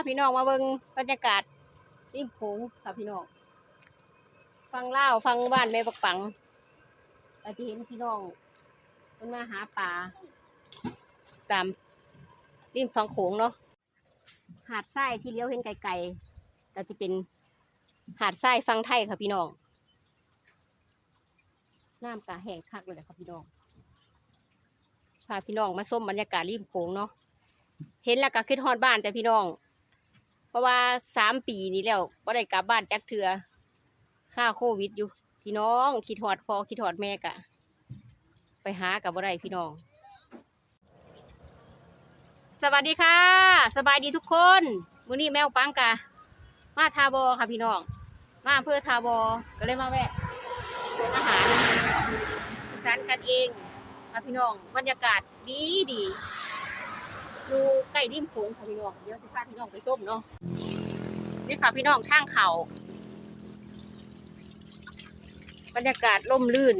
าพี่น้องมาเบิ่งบรรยากาศริมโขงค่ะพี่น้องฟังเล่าฟังบ้านแม่ปักปังอาที่เห็นพี่น้องมันมาหาปลาตามริมฝั่งโขงเนาะหาดทรายที่เลี้ยวเห็นไกลๆก็จะเป็นหาดทรายฟังไทยค่ะพี่น้องน้ำกาแห้งคักเลยแหละค่ะพี่น้องพาพี่น้องมาส้มบรรยากาศริมโขงเนาะเห็นแล้วก็คิดฮอดบ้านจ้ะพี่น้อง เพราะว่าสามปีนี้แล้วก็ได้กลับบ้านจักเถือค่าโควิดอยู่ พี่น้องคิดฮอดพอคิดฮอดแม่กะ ไปหากับบ่ได้พี่น้อง สวัสดีค่ะ สบายดีทุกคนมื้อนี้แมวปังกะ มาทาบอค่ะพี่น้อง มาเพื่อทาบอก็เลยมาแวะซื้ออาหารสานกันเองค่ะพี่น้องบรรยากาศดีดี อยู่ใกล้ริมโขงค่ะพี่น้องเดี๋ยวสิพาพี่น้องไปส้มเนาะนี่ค่ะพี่น้องทางเขาบรรยากาศร่มรื่น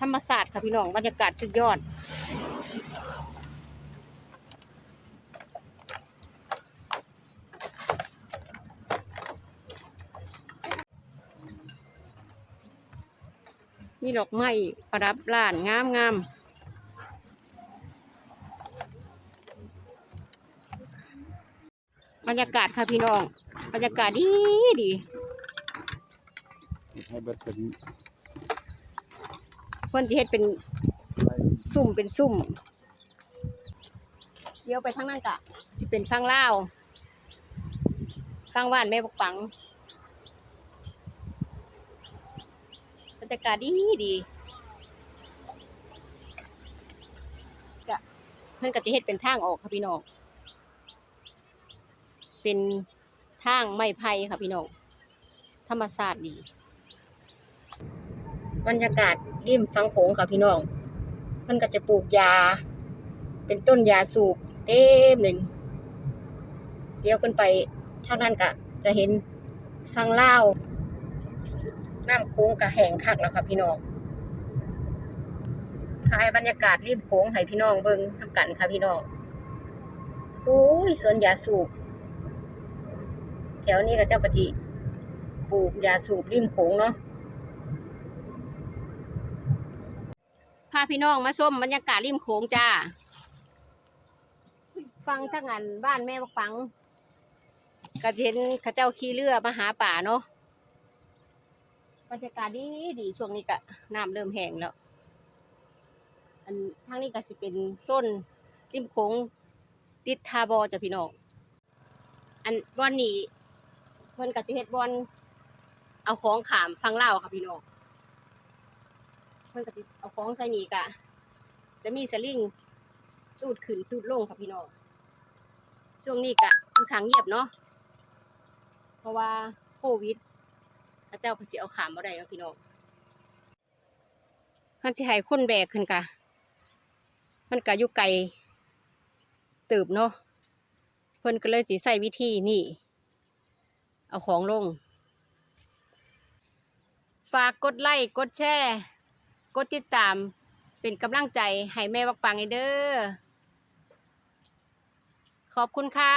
ธรรมศาสตร์ค่ะพี่น้องบรรยากาศสุดยอด มีดอกไม้ประดับร้านงามงามบรรยากาศค่ะพี่น้อง บรรยากาศดีดีให้เบิดเป็นเพื่อนจะเฮ็ดเป็นไรซุ่มเป็นซุ่มเลี้ยวไปทางนั้นกะจะเป็นฟังเล่าวฟังว่านแม่บกปัง รยากาศดีดีกะเพื่อนก็จะเฮ็ดเป็นทางออกค่ะพี่น้อง เป็นทางไม้ไผ่ค่ะพี่น้อง ธรรมศาสตร์ดี บรรยากาศริมฟังโขงค่ะพี่น้อง เพิ่อนก็จะปลูกยา เป็นต้นยาสูบเต็มเลยเดี๋ยวขึ้นไปทางนั้นก็จะเห็นฟังเล่า น้ำโค้งกระแหงคักแล้วค่ะพี่น้องถ่ายบรรยากาศริมโค้งให้พี่น้องเบิ่งทำกันค่ะพี่น้องโอ้ยสวนยาสูบ แถวนี้ก็เจ้ากะจิปลูกยาสูบริมโขงเนาะพาพี่น้องมาชมบรรยากาศริมโขงจ้า ฟังทั้งอันบ้านแม่บักปังก็จะเห็นข้าเจ้าขี่เรือมาหาป่าเนาะ บรรยากาศดีดีช่วงนี้ก็น้ำเริ่มแห้งแล้ว อันทางนี้ก็สิเป็นส้นริมโขงติดทาบอจ้ะพี่น้องอันบอนนี้เพิ่นก็สิเฮ็ดบอนเอาของขามฟังเล่าค่ะพี่น้องเพิ่นก็สิเอาของใส่นี่กะ จะมีสลิงตูดขึ้นตูดลงค่ะพี่น้องช่วงนี้กะค่อนข้างเงียบเนาะเพราะว่าโควิด พระเจ้าก็สิเอาขามบ่ได้เนาะพี่น้องคันสิให้คนแบกขึ้นกะ มันก็อยู่ไกลติบเนาะเพิ่นก็เลยสิใส่วิธีนี่ เอาของลง ฝากกดไลค์กดแชร์ กดติดตาม เป็นกำลังใจให้แม่วักปังให้เด้อขอบคุณค่ะ